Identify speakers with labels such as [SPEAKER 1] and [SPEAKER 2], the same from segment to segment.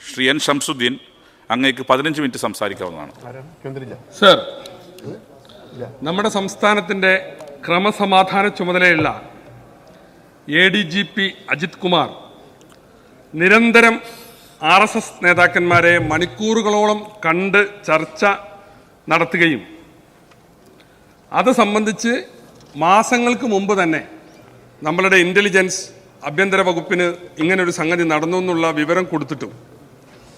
[SPEAKER 1] Shri N Shamsuddin അങ്ങേക്ക് പതിനഞ്ച് minute സംസാരിക്കാവുന്നതാണ്.
[SPEAKER 2] Sir നമ്മുടെ സംസ്ഥാനത്തിന്റെ ക്രമസമാധാന ചുമതലയുള്ള A D G P Ajith Kumar നിരന്തരം ആർ എസ് എസ് നേതാക്കന്മാരെ മണിക്കൂറുകളോളം കണ്ട് ചർച്ച നടത്തുകയും അത് സംബന്ധിച്ച് മാസങ്ങൾക്ക് മുമ്പ് തന്നെ നമ്മളുടെ ഇന്റലിജൻസ് ആഭ്യന്തര വകുപ്പിന് ഇങ്ങനൊരു സംഗതി നടന്നു എന്നുള്ള വിവരം കൊടുത്തിട്ടും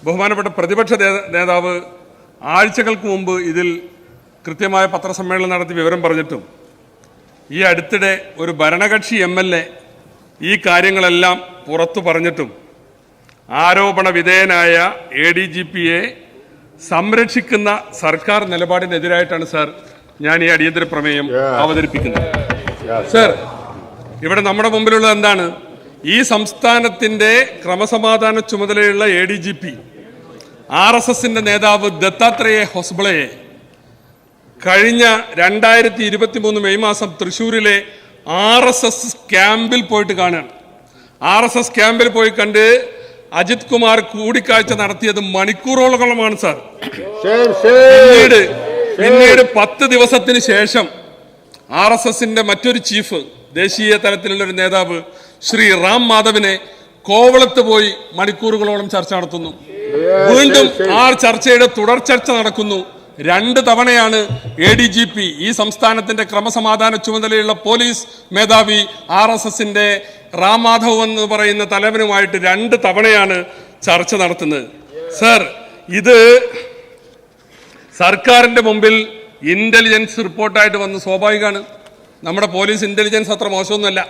[SPEAKER 2] ബഹുമാനപ്പെട്ട പ്രതിപക്ഷ നേതാവ് ആഴ്ചകൾക്ക് മുമ്പ് ഇതിൽ കൃത്യമായ പത്രസമ്മേളനം നടത്തി വിവരം പറഞ്ഞിട്ടും ഈ അടുത്തിടെ ഒരു ഭരണകക്ഷി എം എൽ എ ഈ കാര്യങ്ങളെല്ലാം പുറത്തു പറഞ്ഞിട്ടും ആരോപണ വിധേയനായ എ ഡി ജി പിയെ സംരക്ഷിക്കുന്ന സർക്കാർ നിലപാടിനെതിരായിട്ടാണ് സാർ ഞാൻ ഈ അടിയന്തര പ്രമേയം അവതരിപ്പിക്കുന്നത്. സർ ഇവിടെ നമ്മുടെ മുമ്പിലുള്ളത് എന്താണ്? ഈ സംസ്ഥാനത്തിന്റെ ക്രമസമാധാന ചുമതലയുള്ള A D G P R S എസിന്റെ നേതാവ് ദത്താത്രേയ ഹൊസ്ബളയെ കഴിഞ്ഞ രണ്ടായിരത്തി ഇരുപത്തി മൂന്ന് മെയ് മാസം തൃശ്ശൂരിലെ ആർ എസ് എസ് ക്യാമ്പിൽ പോയിട്ട് കാണുകയാണ്. ആർ എസ് എസ് ക്യാമ്പിൽ പോയി കണ്ട് അജിത് കുമാർ കൂടിക്കാഴ്ച നടത്തിയത് മണിക്കൂറോളമാണ് സാർ. പിന്നീട് പിന്നീട് പത്ത് ദിവസത്തിന് ശേഷം ആർ എസ് എസിന്റെ മറ്റൊരു ചീഫ് ദേശീയ തലത്തിലുള്ള ഒരു നേതാവ് ശ്രീ റാം മാധവിനെ കോവളത്ത് പോയി മണിക്കൂറുകളോളം ചർച്ച നടത്തുന്നു. വീണ്ടും ആ ചർച്ചയുടെ തുടർ ചർച്ച നടക്കുന്നു. രണ്ട് തവണയാണ് എ ഡി ജി പി ഈ സംസ്ഥാനത്തിന്റെ ക്രമസമാധാന ചുമതലയുള്ള പോലീസ് മേധാവി ആർ എസ് എസിന്റെ റാംമാധവ് എന്ന് പറയുന്ന തലവനുമായിട്ട് രണ്ട് തവണയാണ് ചർച്ച നടത്തുന്നത്. സർ ഇത് സർക്കാരിന്റെ മുമ്പിൽ ഇന്റലിജൻസ് റിപ്പോർട്ടായിട്ട് വന്ന് സ്വാഭാവികമാണ്. നമ്മുടെ പോലീസ് ഇന്റലിജൻസ് അത്ര മോശമൊന്നുമല്ല.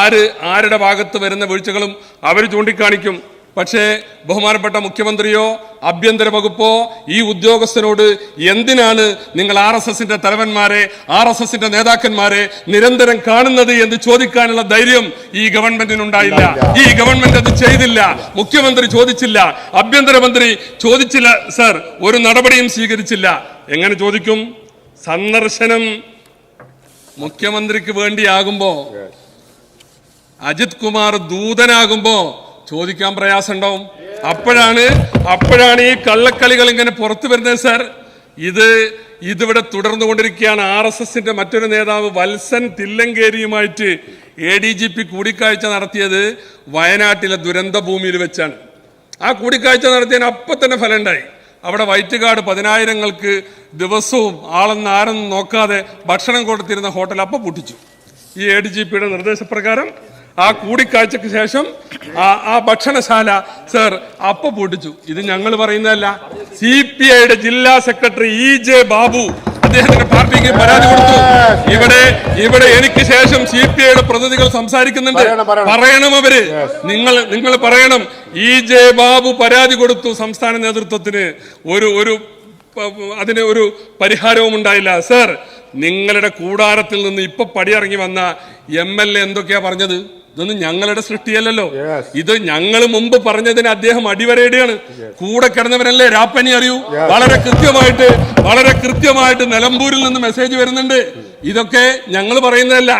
[SPEAKER 2] ആര് ആരുടെ ഭാഗത്ത് വരുന്ന വീഴ്ചകളും അവർ ചൂണ്ടിക്കാണിക്കും. പക്ഷേ ബഹുമാനപ്പെട്ട മുഖ്യമന്ത്രിയോ ആഭ്യന്തര വകുപ്പോ ഈ ഉദ്യോഗസ്ഥനോട് എന്തിനാണ് നിങ്ങൾ ആർ എസ് എസിന്റെ തലവന്മാരെ ആർ എസ് എസിന്റെ നേതാക്കന്മാരെ നിരന്തരം കാണുന്നത് എന്ന് ചോദിക്കാനുള്ള ധൈര്യം ഈ ഗവൺമെന്റിനുണ്ടായില്ല. ഈ ഗവൺമെന്റ് അത് ചെയ്തില്ല. മുഖ്യമന്ത്രി ചോദിച്ചില്ല. ആഭ്യന്തരമന്ത്രി ചോദിച്ചില്ല സർ. ഒരു നടപടിയും സ്വീകരിച്ചില്ല. എങ്ങനെ ചോദിക്കും? സന്ദർശനം മുഖ്യമന്ത്രിക്ക് വേണ്ടിയാകുമ്പോ അജിത് കുമാർ ദൂതനാകുമ്പോ ചോദിക്കാൻ പ്രയാസമുണ്ടാവും. അപ്പോഴാണ് അപ്പോഴാണ് ഈ കള്ളക്കളികൾ ഇങ്ങനെ പുറത്തു വരുന്നത് സാർ. ഇത് ഇതിവിടെ തുടർന്നുകൊണ്ടിരിക്കുകയാണ്. ആർ എസ് എസിന്റെ മറ്റൊരു നേതാവ് വത്സൻ തില്ലങ്കേരിയുമായിട്ട് എ ഡി ജി പി കൂടിക്കാഴ്ച നടത്തിയത് വയനാട്ടിലെ ദുരന്ത ഭൂമിയിൽ വെച്ചാണ്. ആ കൂടിക്കാഴ്ച നടത്തിയതിന് അപ്പം തന്നെ ഫലം ഉണ്ടായി അവിടെ വൈറ്റുകാട് പതിനായിരങ്ങൾക്ക് ദിവസവും ആളെന്ന് ആരെന്ന് നോക്കാതെ ഭക്ഷണം കൊടുത്തിരുന്ന ഹോട്ടൽ അപ്പം പൊട്ടിച്ചു. ഈ എ ഡി ജി പിയുടെ നിർദ്ദേശപ്രകാരം ആ കൂടിക്കാഴ്ചക്ക് ശേഷം ആ ആ ഭക്ഷണശാല സർ അപ്പ പൊട്ടിച്ചു. ഇത് ഞങ്ങൾ പറയുന്നതല്ല. സി പി ഐയുടെ ജില്ലാ സെക്രട്ടറി ഇ ജെ ബാബു അദ്ദേഹത്തിന്റെ പാർട്ടിക്ക് പരാതി കൊടുത്തു. ഇവിടെ ഇവിടെ എനിക്ക് ശേഷം സി പി ഐയുടെ പ്രതിനിധികൾ സംസാരിക്കുന്നുണ്ട്.
[SPEAKER 3] പറയണം,
[SPEAKER 2] അവർ. നിങ്ങൾ നിങ്ങൾ പറയണം. ഇ ജെ ബാബു പരാതി കൊടുത്തു സംസ്ഥാന നേതൃത്വത്തിന്. ഒരു ഒരു അതിന് ഒരു പരിഹാരവും ഉണ്ടായില്ല. സർ നിങ്ങളുടെ കൂടാരത്തിൽ നിന്ന് ഇപ്പൊ പടിയിറങ്ങി വന്ന എം എൽ എ എന്തൊക്കെയാ പറഞ്ഞത്? ഇതൊന്നും ഞങ്ങളുടെ സൃഷ്ടിയല്ലല്ലോ. ഇത് ഞങ്ങൾ മുമ്പ് പറഞ്ഞതിന് അദ്ദേഹം അടിവരയിടുകയാണ്. കൂടെ കിടന്നവരല്ലേ രാപ്പനി അറിയൂ? വളരെ കൃത്യമായിട്ട് വളരെ കൃത്യമായിട്ട് നിലമ്പൂരിൽ നിന്ന് മെസ്സേജ് വരുന്നുണ്ട്. ഇതൊക്കെ ഞങ്ങൾ പറയുന്നതല്ല.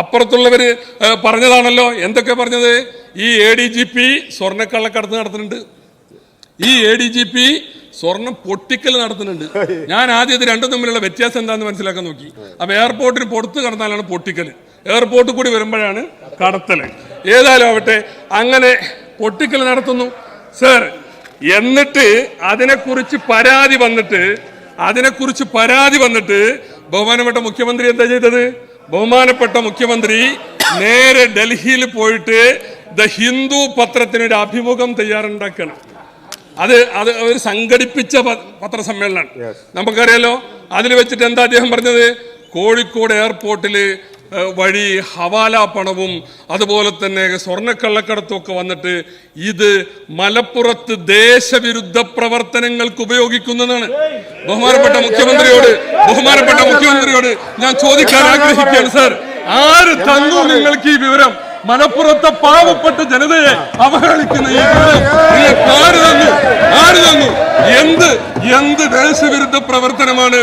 [SPEAKER 2] അപ്പുറത്തുള്ളവര് പറഞ്ഞതാണല്ലോ. എന്തൊക്കെ പറഞ്ഞത്? ഈ എ ഡി ജി പി സ്വർണക്കള്ളക്കടത്ത് നടത്തുന്നുണ്ട്. ഈ എ ഡി ജി പി സ്വർണം പൊട്ടിക്കൽ നടത്തുന്നുണ്ട്. ഞാൻ ആദ്യം ഇത് രണ്ടും തമ്മിലുള്ള വ്യത്യാസം എന്താണെന്ന് മനസ്സിലാക്കാൻ നോക്കി. അപ്പൊ എയർപോർട്ടിന് പുറത്ത് കടന്നാലാണ് പൊട്ടിക്കൽ എയർപോർട്ടിൽ കൂടി വരുമ്പോഴാണ് കടത്തൽ. ഏതായാലും ആവട്ടെ അങ്ങനെ പൊട്ടിക്കൽ നടത്തുന്നു. സർ എന്നിട്ട് അതിനെക്കുറിച്ച് പരാതി വന്നിട്ട് അതിനെക്കുറിച്ച് പരാതി വന്നിട്ട് ബഹുമാനപ്പെട്ട മുഖ്യമന്ത്രി എന്താ ചെയ്തത്? ബഹുമാനപ്പെട്ട മുഖ്യമന്ത്രി നേരെ ഡൽഹിയിൽ പോയിട്ട് ദ ഹിന്ദു പത്രത്തിനൊരു അഭിമുഖം തയ്യാറുണ്ടാക്കണം. അത് അത് അവർ സംഘടിപ്പിച്ച പത്രസമ്മേളനം പത്രസമ്മേളനമാണ്. നമുക്കറിയാലോ? അതിൽ വെച്ചിട്ട് എന്താ അദ്ദേഹം പറഞ്ഞത്? കോഴിക്കോട് എയർപോർട്ടിൽ വഴി ഹവാല പണവും അതുപോലെ തന്നെ സ്വർണക്കള്ളക്കടത്തും ഒക്കെ വന്നിട്ട് ഇത് മലപ്പുറത്ത് ദേശവിരുദ്ധ പ്രവർത്തനങ്ങൾക്ക് ഉപയോഗിക്കുന്നതാണ്. ബഹുമാനപ്പെട്ട മുഖ്യമന്ത്രിയോട് ബഹുമാനപ്പെട്ട മുഖ്യമന്ത്രിയോട് ഞാൻ ചോദിക്കാൻ ആഗ്രഹിക്കുകയാണ് സാർ. ആര് തന്നു നിങ്ങൾക്ക് ഈ വിവരം? മലപ്പുറത്തെ പാവപ്പെട്ട ജനതയെ അവഹേളിക്കുന്ന ഈ എന്ത് എന്ത് ദേശവിരുദ്ധ പ്രവർത്തനമാണ്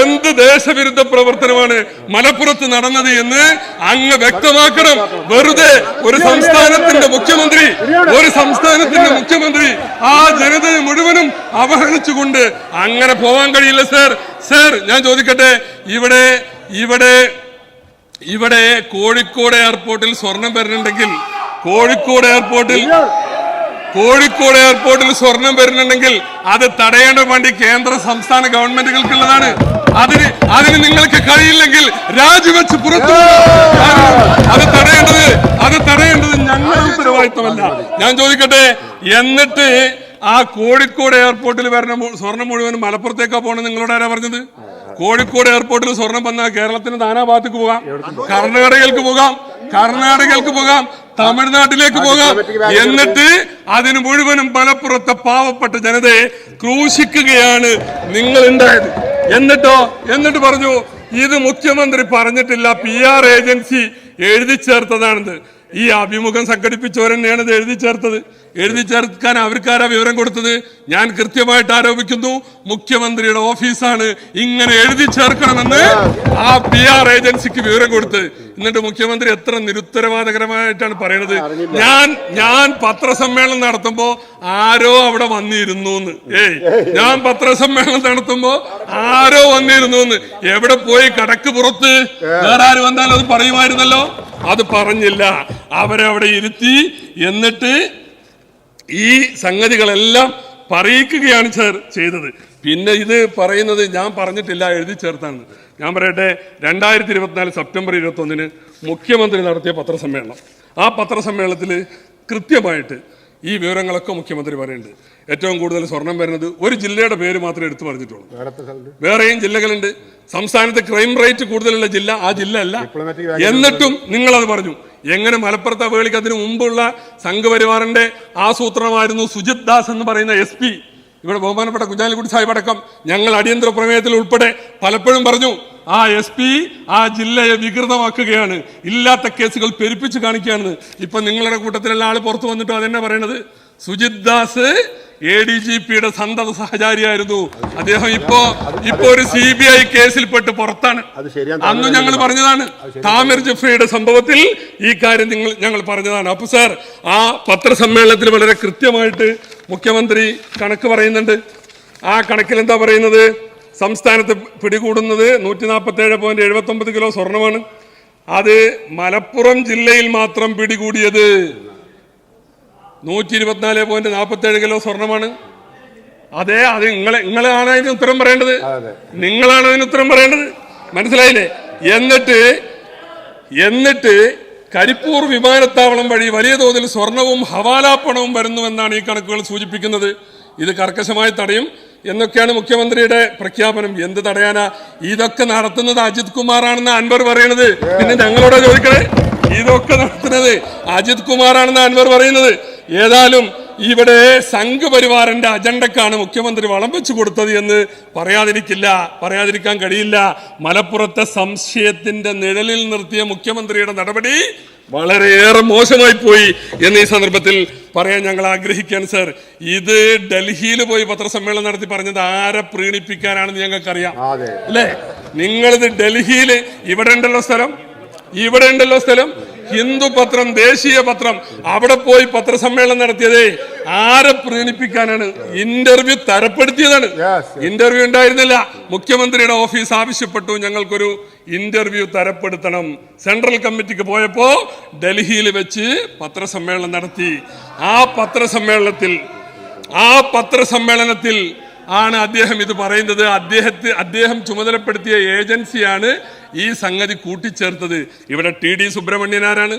[SPEAKER 2] എന്ത് ദേശവിരുദ്ധ പ്രവർത്തനമാണ് മലപ്പുറത്ത് നടന്നത് എന്ന് അങ്ങ് വ്യക്തമാക്കണം. വെറുതെ ഒരു സംസ്ഥാനത്തിന്റെ മുഖ്യമന്ത്രി ഒരു സംസ്ഥാനത്തിന്റെ മുഖ്യമന്ത്രി ആ ജനതയെ മുഴുവനും അവഹേളിച്ചുകൊണ്ട് അങ്ങനെ പോവാൻ കഴിയില്ല സർ. സർ ഞാൻ ചോദിക്കട്ടെ ഇവിടെ ഇവിടെ ഇവിടെ കോഴിക്കോട് എയർപോർട്ടിൽ സ്വർണം വരുന്നുണ്ടെങ്കിൽ കോഴിക്കോട് എയർപോർട്ടിൽ കോഴിക്കോട് എയർപോർട്ടിൽ സ്വർണം വരുന്നുണ്ടെങ്കിൽ അത് തടയേണ്ട വേണ്ടി കേന്ദ്ര സംസ്ഥാന ഗവൺമെന്റുകൾക്കുള്ളതാണ് അതിന് അതിന് നിങ്ങൾക്ക് കഴിയില്ലെങ്കിൽ രാജിവെച്ച് പുറത്തു. അത് തടയേണ്ടത് അത് തടയേണ്ടത് ഞങ്ങളുടെ ഉത്തരവാദിത്തമല്ല ഞാൻ ചോദിക്കട്ടെ എന്നിട്ട് ആ കോഴിക്കോട് എയർപോർട്ടിൽ മു- സ്വർണം മുഴുവൻ മലപ്പുറത്തേക്കാ പോകണം നിങ്ങളോട് ആരാ പറഞ്ഞത്? കോഴിക്കോട് എയർപോർട്ടിൽ സ്വർണം വന്നാൽ കേരളത്തിന് നാനാഭാഗത്തേക്ക് പോകാം. കർണാടകയിലേക്ക് പോകാം. കർണാടകയിലേക്ക് പോകാം. തമിഴ്നാട്ടിലേക്ക് പോകാം. എന്നിട്ട് അതിന് മുഴുവനും മലപ്പുറത്തെ പാവപ്പെട്ട ജനതയെ ക്രൂശിക്കുകയാണ് നിങ്ങൾ ഉണ്ടായത് എന്നിട്ടോ? എന്നിട്ട് പറഞ്ഞു ഇത് മുഖ്യമന്ത്രി പറഞ്ഞിട്ടില്ല. പി ആർ ഏജൻസി എഴുതി ചേർത്തതാണിത് ഈ അഭിമുഖം സംഘടിപ്പിച്ചവരെന്നെയാണ് ഇത് എഴുതി ചേർത്തത്. എഴുതി ചേർക്കാൻ അവർക്കാരാ വിവരം കൊടുത്തത്? ഞാൻ കൃത്യമായിട്ട് ആരോപിക്കുന്നു മുഖ്യമന്ത്രിയുടെ ഓഫീസാണ് ഇങ്ങനെ എഴുതി ചേർക്കണമെന്ന് ആ പി ആർ ഏജൻസിക്ക് വിവരം കൊടുത്ത് എന്നിട്ട് മുഖ്യമന്ത്രി എത്ര നിരുത്തരവാദകരമായിട്ടാണ് പറയുന്നത് ഞാൻ ഞാൻ പത്രസമ്മേളനം നടത്തുമ്പോ ആരോ അവിടെ വന്നിരുന്നു എന്ന് ഏയ് ഞാൻ പത്രസമ്മേളനം നടത്തുമ്പോ ആരോ വന്നിരുന്നു എന്ന് എവിടെ പോയി കടക്ക് പുറത്ത്? വേറെ ആര് വന്നാലും അത് പറയുമായിരുന്നല്ലോ? അത് പറഞ്ഞില്ല. അവരെ അവിടെ ഇരുത്തി എന്നിട്ട് ഈ സംഗതികളെല്ലാം പറയിക്കുകയാണ് സാർ ചെയ്തത്. പിന്നെ ഇത് പറയുന്നത് ഞാൻ പറഞ്ഞിട്ടില്ല എഴുതി ചേർത്താണ്. ഞാൻ പറയട്ടെ രണ്ടായിരത്തി ഇരുപത്തിനാല് സെപ്റ്റംബർ ഇരുപത്തൊന്നിന് മുഖ്യമന്ത്രി നടത്തിയ പത്രസമ്മേളനം. ആ പത്രസമ്മേളനത്തിൽ കൃത്യമായിട്ട് ഈ വിവരങ്ങളൊക്കെ മുഖ്യമന്ത്രി പറയുന്നുണ്ട്. ഏറ്റവും കൂടുതൽ സ്വർണം വരുന്നത് ഒരു ജില്ലയുടെ പേര് മാത്രമേ എടുത്തു പറഞ്ഞിട്ടുള്ളൂ. വേറെയും ജില്ലകളുണ്ട്. സംസ്ഥാനത്ത് ക്രൈം റേറ്റ് കൂടുതലുള്ള ജില്ല ആ ജില്ല അല്ല. എന്നിട്ടും നിങ്ങൾ അത് പറഞ്ഞു. എങ്ങനെ മലപ്പുറത്ത് അപകടിക്ക് അതിനു മുമ്പുള്ള സംഘപരിവാറിന്റെ ആസൂത്രണമായിരുന്നു സുജിത് ദാസ് എന്ന് പറയുന്ന എസ് പി. ഇവിടെ ബഹുമാനപ്പെട്ട കുഞ്ഞാലിക്കുട്ടി സാഹിബ് അടക്കം ഞങ്ങൾ അടിയന്തര പ്രമേയത്തിൽ ഉൾപ്പെടെ പലപ്പോഴും പറഞ്ഞു ആ എസ് പി ആ ജില്ലയെ വികൃതമാക്കുകയാണ്. ഇല്ലാത്ത കേസുകൾ പെരുപ്പിച്ച് കാണിക്കുകയാണ് ഇപ്പൊ നിങ്ങളുടെ കൂട്ടത്തിലുള്ള ആൾ പുറത്തു വന്നിട്ടും അതെന്നെ പറയണത്? Sujith Das A D G പിയുടെ സന്തത സഹചാരിയായിരുന്നു. അദ്ദേഹം ഇപ്പോ ഇപ്പോ ഒരു സി ബി ഐ കേസിൽപ്പെട്ട് പുറത്താണ്. അന്ന് ഞങ്ങൾ പറഞ്ഞതാണ്. താമിർ ജഫ്രിയുടെ സംഭവത്തിൽ ഈ കാര്യം നിങ്ങൾ ഞങ്ങൾ പറഞ്ഞതാണ്. അപ്പൊ സാർ ആ പത്രസമ്മേളനത്തിൽ വളരെ കൃത്യമായിട്ട് മുഖ്യമന്ത്രി കണക്ക് പറയുന്നുണ്ട്. ആ കണക്കിൽ എന്താ പറയുന്നത്? സംസ്ഥാനത്ത് പിടികൂടുന്നത് നൂറ്റി നാൽപ്പത്തി ഏഴ് പോയിന്റ് എഴുപത്തി ഒമ്പത് കിലോ സ്വർണമാണ്. അത് മലപ്പുറം ജില്ലയിൽ മാത്രം പിടികൂടിയത്. നൂറ്റി ഇരുപത്തിനാല് പോയിന്റ് നാൽപ്പത്തി ഏഴ് കിലോ സ്വർണമാണ്. അതെ അത് നിങ്ങളെ നിങ്ങളാണ് അതിന് ഉത്തരം പറയേണ്ടത്. നിങ്ങളാണ് അതിന് ഉത്തരം പറയേണ്ടത്. മനസ്സിലായില്ലേ? എന്നിട്ട് എന്നിട്ട് കരിപ്പൂർ വിമാനത്താവളം വഴി വലിയ തോതിൽ സ്വർണവും ഹവാലാപ്പണവും വരുന്നുവെന്നാണ് ഈ കണക്കുകൾ സൂചിപ്പിക്കുന്നത്. ഇത് കർക്കശമായി തടയും എന്നൊക്കെയാണ് മുഖ്യമന്ത്രിയുടെ പ്രഖ്യാപനം. എന്ത് തടയാനാ? ഇതൊക്കെ നടത്തുന്നത് അജിത് കുമാറാണെന്ന് അൻവർ പറയണത്. പിന്നെ ഞങ്ങളോട് ചോദിക്കണേ? ഇതൊക്കെ നടത്തുന്നത് അജിത് കുമാറാണെന്ന് അൻവർ പറയുന്നത്. ഏതായാലും ഇവിടെ സംഘപരിവാറിന്റെ അജണ്ടക്കാണ് മുഖ്യമന്ത്രി വളം വെച്ചു കൊടുത്തത് എന്ന് പറയാതിരിക്കില്ല പറയാതിരിക്കാൻ കഴിയില്ല. മലപ്പുറത്തെ സംശയത്തിന്റെ നിഴലിൽ നിർത്തിയ മുഖ്യമന്ത്രിയുടെ നടപടി വളരെയേറെ മോശമായി പോയി എന്ന് ഈ സന്ദർഭത്തിൽ പറയാൻ ഞങ്ങൾ ആഗ്രഹിക്കുകയാണ് സർ. ഇത് ഡൽഹിയിൽ പോയി പത്രസമ്മേളനം നടത്തി പറഞ്ഞത് ആരെ പ്രീണിപ്പിക്കാനാണെന്ന് ഞങ്ങൾക്കറിയാം. അല്ലേ? നിങ്ങളിത് ഡൽഹിയിൽ ഇവിടെ ഉണ്ടല്ലോ സ്ഥലം? ഇവിടെ ഉണ്ടല്ലോ സ്ഥലം. ഹിന്ദു പത്രം ദേശീയ പത്രം. അവിടെ പോയി പത്രസമ്മേളനം നടത്തിയതേ ആരെ പ്രീണിപ്പിക്കാനാണ് ഇന്റർവ്യൂ തരപ്പെടുത്തിയതാണ്. ഇന്റർവ്യൂ ഉണ്ടായിരുന്നില്ല. മുഖ്യമന്ത്രിയുടെ ഓഫീസ് ആവശ്യപ്പെട്ടു. ഞങ്ങൾക്കൊരു ഇന്റർവ്യൂ തരപ്പെടുത്തണം. സെൻട്രൽ കമ്മിറ്റിക്ക് പോയപ്പോ ഡൽഹിയിൽ വെച്ച് പത്രസമ്മേളനം നടത്തി. ആ പത്രസമ്മേളനത്തിൽ ആ പത്രസമ്മേളനത്തിൽ ആണ് അദ്ദേഹം ഇത് പറയുന്നത്. അദ്ദേഹത്തെ അദ്ദേഹം ചുമതലപ്പെടുത്തിയ ഏജൻസിയാണ് ഈ സംഗതി കൂട്ടിച്ചേർത്തത്. ഇവിടെ ടി ഡി സുബ്രഹ്മണ്യൻ ആരാണ്?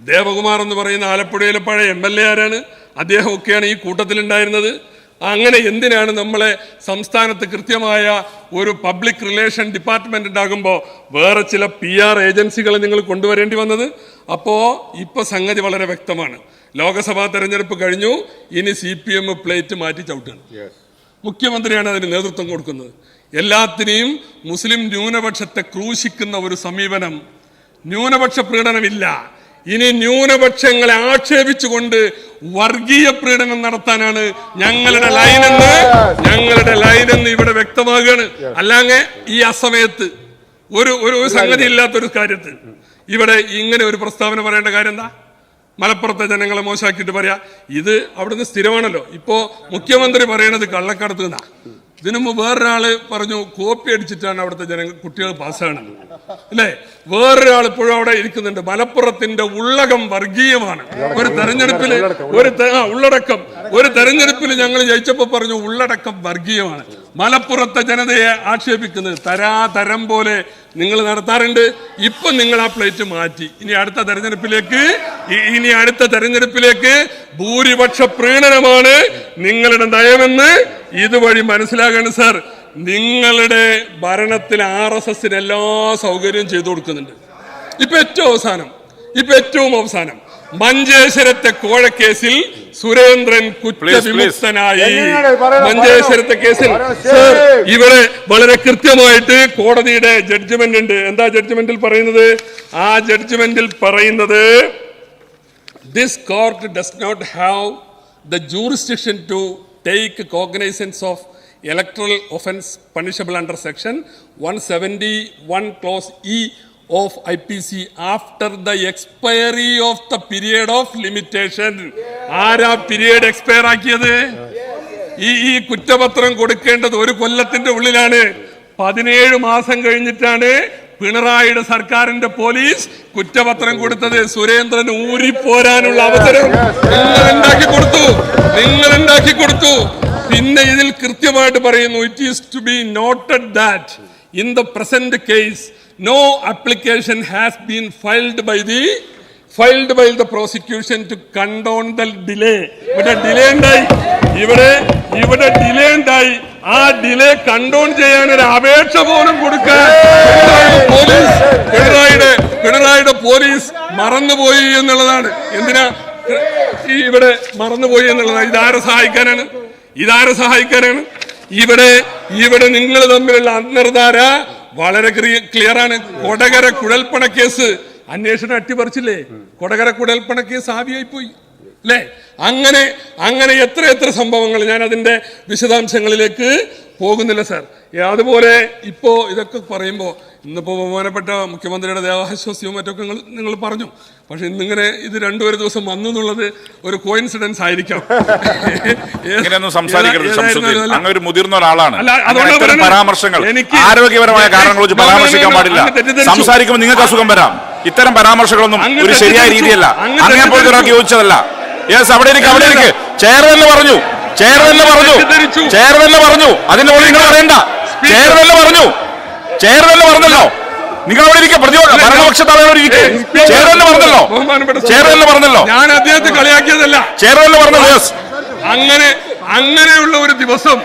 [SPEAKER 2] ദേവകുമാർ എന്ന് പറയുന്ന ആലപ്പുഴയിലെ പഴയ എം എൽ എ ആരാണ്? അദ്ദേഹം ഒക്കെയാണ് ഈ കൂട്ടത്തിലുണ്ടായിരുന്നത്. അങ്ങനെ എന്തിനാണ് നമ്മളെ സംസ്ഥാനത്ത് കൃത്യമായ ഒരു പബ്ലിക് റിലേഷൻ ഡിപ്പാർട്ട്മെന്റ് ഉണ്ടാകുമ്പോൾ വേറെ ചില പി ആർ ഏജൻസികളെ നിങ്ങൾ കൊണ്ടുവരേണ്ടി വന്നത്? അപ്പോ ഇപ്പോൾ സംഗതി വളരെ വ്യക്തമാണ്. ലോക്സഭാ തെരഞ്ഞെടുപ്പ് കഴിഞ്ഞു. ഇനി സി പി എം പ്ലേറ്റ് മാറ്റി ചവിട്ടുകയാണ്. മുഖ്യമന്ത്രിയാണ് അതിന് നേതൃത്വം കൊടുക്കുന്നത്. എല്ലാത്തിനെയും മുസ്ലിം ന്യൂനപക്ഷത്തെ ക്രൂശിക്കുന്ന ഒരു സമീപനം. ന്യൂനപക്ഷ പ്രീണനമില്ല ഇനി ന്യൂനപക്ഷങ്ങളെ ആക്ഷേപിച്ചുകൊണ്ട് വർഗീയ പ്രീണനം നടത്താനാണ് ഞങ്ങളുടെ ലൈനെന്ന് ഞങ്ങളുടെ ലൈനെന്ന് ഇവിടെ വ്യക്തമാകുകയാണ് അല്ലാങ്ങെ ഈ അസമയത്ത് ഒരു ഒരു സംഗതി ഇല്ലാത്തൊരു കാര്യത്തിൽ. ഇവിടെ ഇങ്ങനെ ഒരു പ്രസ്താവന പറയേണ്ട കാര്യം എന്താ? മലപ്പുറത്തെ ജനങ്ങളെ മോശമാക്കിയിട്ട് പറയാ ഇത് അവിടുന്ന് സ്ഥിരമാണല്ലോ. ഇപ്പോ മുഖ്യമന്ത്രി പറയണത് കള്ളക്കടത്ത് എന്നാ ഇതിനു മുമ്പ് വേറൊരാൾ പറഞ്ഞു കോപ്പി അടിച്ചിട്ടാണ് അവിടുത്തെ ജനങ്ങൾ കുട്ടികൾ പാസ്സാകണത്. അല്ലേ? വേറൊരാൾ ഇപ്പോഴും അവിടെ ഇരിക്കുന്നുണ്ട്. മലപ്പുറത്തിന്റെ ഉള്ളകം വർഗീയമാണ്. ഒരു തെരഞ്ഞെടുപ്പിൽ ഒരു ഉള്ളടക്കം. ഒരു തെരഞ്ഞെടുപ്പിൽ ഞങ്ങൾ ജയിച്ചപ്പോ പറഞ്ഞു ഉള്ളടക്കം വർഗീയമാണ്. മലപ്പുറത്തെ ജനതയെ ആക്ഷേപിക്കുന്നത് തരാതരം പോലെ നിങ്ങൾ നടത്താറുണ്ട്. ഇപ്പൊ നിങ്ങൾ ആ പ്ലേറ്റ് മാറ്റി. ഇനി അടുത്ത തെരഞ്ഞെടുപ്പിലേക്ക് ഇനി അടുത്ത തെരഞ്ഞെടുപ്പിലേക്ക് ഭൂരിപക്ഷ പ്രീണനമാണ് നിങ്ങളുടെ നയമെന്ന് ഇതുവഴി മനസ്സിലാകണം സാർ. നിങ്ങളുടെ ഭരണത്തിൽ ആർ എസ് എസിന് എല്ലാ സൗകര്യവും ചെയ്തു കൊടുക്കുന്നുണ്ട്. ഇപ്പൊ ഏറ്റവും അവസാനം ഇപ്പൊ ഏറ്റവും അവസാനം. മഞ്ചേശ്വരത്തെ കോഴക്കേസിൽ സുരേന്ദ്രൻ കുറ്റവിമുക്തനായി മഞ്ചേശ്വരത്തെ കേസിൽ സർ. ഇവിടെ വളരെ കൃത്യമായിട്ട് കോടതിയുടെ ജഡ്ജ്മെന്റ് ഉണ്ട്. എന്താ ജഡ്ജ്മെന്റിൽ പറയുന്നത്? ആ ജഡ്ജ്മെന്റിൽ പറയുന്നത് this court does not have the have the jurisdiction to take cognizance of electoral offense punishable under section 171 clause E of IPC after the expiry of the period of limitation. ആരാ period expire ആക്കിയത്? ഈ ഈ കുറ്റപത്രം കൊടുക്കേണ്ടത് ഒരു കൊല്ലത്തിന്റെ ഉള്ളിലാണ്. പതിനേഴ് മാസം കഴിഞ്ഞിട്ടാണ് പിണറായിയുടെ സർക്കാരിന്റെ പോലീസ് കുറ്റപത്രം കൊടുത്തത്. സുരേന്ദ്രൻ ഊരിപ്പോരാനുള്ള അവസരം നിങ്ങൾ ഉണ്ടാക്കി കൊടുത്തു. നിങ്ങൾ ഉണ്ടാക്കി കൊടുത്തു. പിന്നെ ഇതിൽ കൃത്യമായിട്ട് പറയുന്നു it is to be noted that in the present case no application has been filed by the filed by the prosecution to condone the delay ഇവിടെ ഡിലേ ഉണ്ടായി. ഇവിടെ ഇവിടെ ഡിലേ ഉണ്ടായി. ആ ഡിലേ കണ്ടോൺ ചെയ്യാൻ ഒരു അപേക്ഷ പോലും കൊടുക്കാൻ പോലീസ് പിണറായിയുടെ പിണറായിയുടെ പോലീസ് മറന്നുപോയി എന്നുള്ളതാണ്. എന്തിനാ? ഈ ഇവിടെ മറന്നുപോയി എന്നുള്ളതാണ്. ഇതാരെ സഹായിക്കാനാണ്? ഇതാരെ സഹായിക്കാനാണ്? ഇവിടെ ഇവിടെ നിങ്ങൾ തമ്മിലുള്ള അന്തർധാര വളരെ ക്ലിയർ ആണ് കൊടകര കുഴൽപ്പണ കേസ്. അന്വേഷണം അട്ടിപറിച്ചില്ലേ കൊടകര കുഴൽപ്പണ കേസ് ആവിയായി പോയി അല്ലേ അങ്ങനെ അങ്ങനെ എത്ര എത്ര സംഭവങ്ങൾ ഞാൻ അതിന്റെ വിശദാംശങ്ങളിലേക്ക് പോകുന്നില്ല സാർ. അതുപോലെ ഇപ്പോ ഇതൊക്കെ പറയുമ്പോൾ ഇന്നിപ്പോ ബഹുമാനപ്പെട്ട മുഖ്യമന്ത്രിയുടെ ദേവാശ്വാസ്യവും മറ്റൊക്കെ നിങ്ങൾ നിങ്ങൾ പറഞ്ഞു. പക്ഷെ ഇന്നിങ്ങനെ ഇത് രണ്ടു ഒരു ദിവസം വന്നു എന്നുള്ളത് ഒരു കോയിൻസിഡൻസ് ആയിരിക്കാം.
[SPEAKER 1] ഒരു മുതിർന്ന ഒരാളാണ്. പരാമർശങ്ങൾ ആരോഗ്യപരമായ കാരണങ്ങൾ വെച്ച് പരാമർശിക്കാൻ പാടില്ല. സംസാരിക്കുമ്പോൾ നിങ്ങൾക്ക് അസുഖം വരാം. ഇത്തരം പരാമർശങ്ങളൊന്നും ഒരു ശരിയായ രീതിയല്ല.
[SPEAKER 2] അങ്ങ്
[SPEAKER 1] അങ്ങനെ പോലത്തെ ഒരാൾക്ക് യോജിച്ചതല്ല. യെസ് അവിടെ ഇരിക്കും അവിടെ ഇരിക്കും. ചേർന്നല്ല പറഞ്ഞു. ചേർന്നല്ല പറഞ്ഞു. ചേർന്നല്ല പറഞ്ഞു. അതിന്റെ മുകളിൽ നിങ്ങൾ പറയണ്ട. ചേർന്നല്ല പറഞ്ഞു. തന്നെ പറഞ്ഞല്ലോ. നിങ്ങൾ അവിടെ ഇരിക്കുക പ്രതിപക്ഷ
[SPEAKER 2] ഭരണപക്ഷ
[SPEAKER 1] ഭരണപക്ഷത്താളോട് ഇരിക്കും.
[SPEAKER 2] ഏയ്, Speaker.
[SPEAKER 1] പറഞ്ഞല്ലോ. ചെയർ പറഞ്ഞല്ലോ.
[SPEAKER 2] ഞാൻ അദ്ദേഹത്തെ കളിയാക്കിയതല്ല.
[SPEAKER 1] ചേർന്നല്ലോ പറഞ്ഞല്ലോ
[SPEAKER 2] അങ്ങനെ അങ്ങനെയുള്ള ഒരു ദിവസം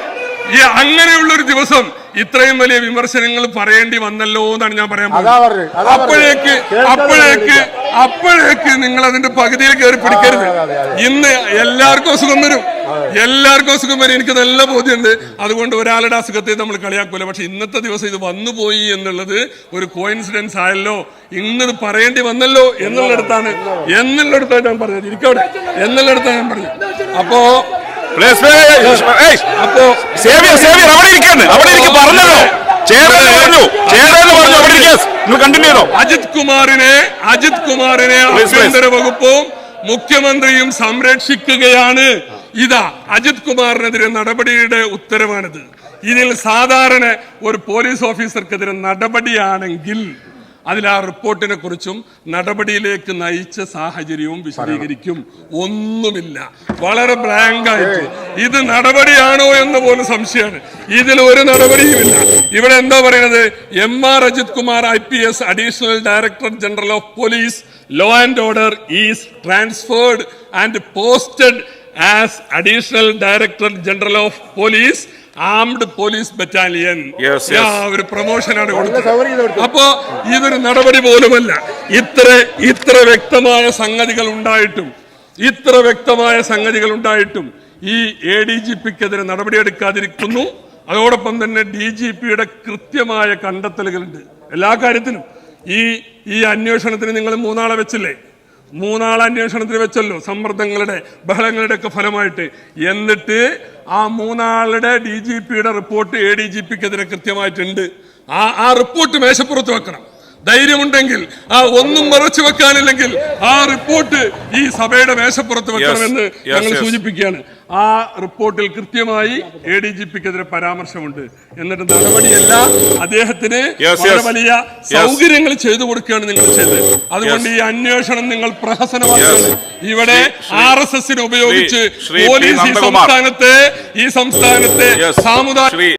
[SPEAKER 2] ഈ അങ്ങനെയുള്ള ഒരു ദിവസം ഇത്രയും വലിയ വിമർശനങ്ങൾ പറയേണ്ടി വന്നല്ലോ എന്നാണ് ഞാൻ പറയാൻ പോകുന്നത്. അപ്പോഴേക്ക് അപ്പോഴേക്ക് അപ്പോഴേക്ക് നിങ്ങൾ അതിന്റെ പകുതിയിൽ കയറി പിടിക്കരുത്. ഇന്ന് എല്ലാവർക്കും അസുഖം വരും. എല്ലാവർക്കും അസുഖം വരും. എനിക്ക് നല്ല ബോധ്യമുണ്ട്. അതുകൊണ്ട് ഒരാളുടെ അസുഖത്തെ നമ്മൾ കളിയാക്കൂല. പക്ഷെ ഇന്നത്തെ ദിവസം ഇത് വന്നുപോയി എന്നുള്ളത് ഒരു കോയിൻസിഡൻസ് ആയല്ലോ. ഇന്നത് പറയേണ്ടി വന്നല്ലോ എന്നുള്ളിടത്താണ്. എന്നുള്ളിടത്താണ് ഞാൻ പറഞ്ഞത്. ഇരിക്കവിടെ എന്നുള്ളിടത്താണ് ഞാൻ പറഞ്ഞത്. അപ്പോ അപ്പോ
[SPEAKER 1] സേവിയർ സേവിയർ അവിടെ ഇരിക്കുന്നു. അവിടെ ഇരിക്കും പറഞ്ഞല്ലോ ചേർന്ന് പറഞ്ഞു. പറഞ്ഞു. അവിടെ ഇരിക്കുക നിങ്ങൾ കണ്ടിന്യൂ ചെയ്തോ.
[SPEAKER 2] അജിത് കുമാറിനെ അജിത് കുമാറിനെ. ആഭ്യന്തര വകുപ്പും മുഖ്യമന്ത്രിയും സംരക്ഷിക്കുകയാണ്. ഇതാ അജിത് കുമാറിനെതിരെ നടപടിയുടെ ഉത്തരവാണിത്. ഇതിൽ സാധാരണ ഒരു പോലീസ് ഓഫീസർക്കെതിരെ നടപടിയാണെങ്കിൽ അതിൽ ആ റിപ്പോർട്ടിനെ കുറിച്ചും നടപടിയിലേക്ക് നയിച്ച സാഹചര്യവും വിശദീകരിക്കും. ഒന്നുമില്ല. വളരെ ബ്ലാങ്ക് ആയിട്ട് ഇത് നടപടിയാണോ എന്ന് പോലും സംശയമാണ്. ഇതിൽ ഒരു നടപടിയുമില്ല. ഇവിടെ എന്താ പറയുന്നത്? M R Ajith Kumar I P S additional director general of police law and order is transferred and posted as additional director general of police. Armed police battalion. ഒരു പ്രൊമോഷനാണ് കൊടുത്തത്.
[SPEAKER 3] കൊടുത്തു.
[SPEAKER 2] അപ്പോ ഇതൊരു നടപടി പോലുമല്ല. ഇത്ര ഇത്ര വ്യക്തമായ സംഗതികൾ ഉണ്ടായിട്ടും ഇത്ര വ്യക്തമായ സംഗതികൾ ഉണ്ടായിട്ടും ഈ എ ഡി ജി പിക്കെതിരെ നടപടിയെടുക്കാതിരിക്കുന്നു അതോടൊപ്പം തന്നെ ഡി ജി പിയുടെ കൃത്യമായ കണ്ടെത്തലുകളുണ്ട്. എല്ലാ കാര്യത്തിലും ഈ ഈ അന്വേഷണത്തിന് നിങ്ങൾ മൂന്നാളെ വെച്ചില്ലേ? മൂന്നാൾ അന്വേഷണത്തിന് വെച്ചല്ലോ. സമ്മർദ്ദങ്ങളുടെ ബഹളങ്ങളുടെ ഒക്കെ ഫലമായിട്ട്. എന്നിട്ട് ആ മൂന്നാളുടെ ഡി ജി പിയുടെ റിപ്പോർട്ട് എ ഡി ജി പിക്കെതിരെ കൃത്യമായിട്ടുണ്ട്. ആ ആ റിപ്പോർട്ട് മേശപ്പുറത്ത് വെക്കണം. ധൈര്യമുണ്ടെങ്കിൽ ആ ഒന്നും മറച്ചു വെക്കാനില്ലെങ്കിൽ ആ റിപ്പോർട്ട് ഈ സഭയുടെ മേശപ്പുറത്ത് വെക്കണമെന്ന് ഞങ്ങൾ സൂചിപ്പിക്കുകയാണ്. ആ റിപ്പോർട്ടിൽ കൃത്യമായി എ ഡി ജി പിക്കെതിരെ പരാമർശമുണ്ട്. എന്നിട്ട് നടപടിയല്ല അദ്ദേഹത്തിന് വലിയ സൗകര്യങ്ങൾ ചെയ്തു കൊടുക്കുകയാണ് നിങ്ങൾ ചെയ്തത്. അതുകൊണ്ട് ഈ അന്വേഷണം നിങ്ങൾ പ്രഹസനമാക്കുകയാണ്. ഇവിടെ ആർ എസ് എസിനെ ഉപയോഗിച്ച്. പോലീസ് ഈ സംസ്ഥാനത്തെ ഈ സംസ്ഥാനത്തെ. സാമുദായിക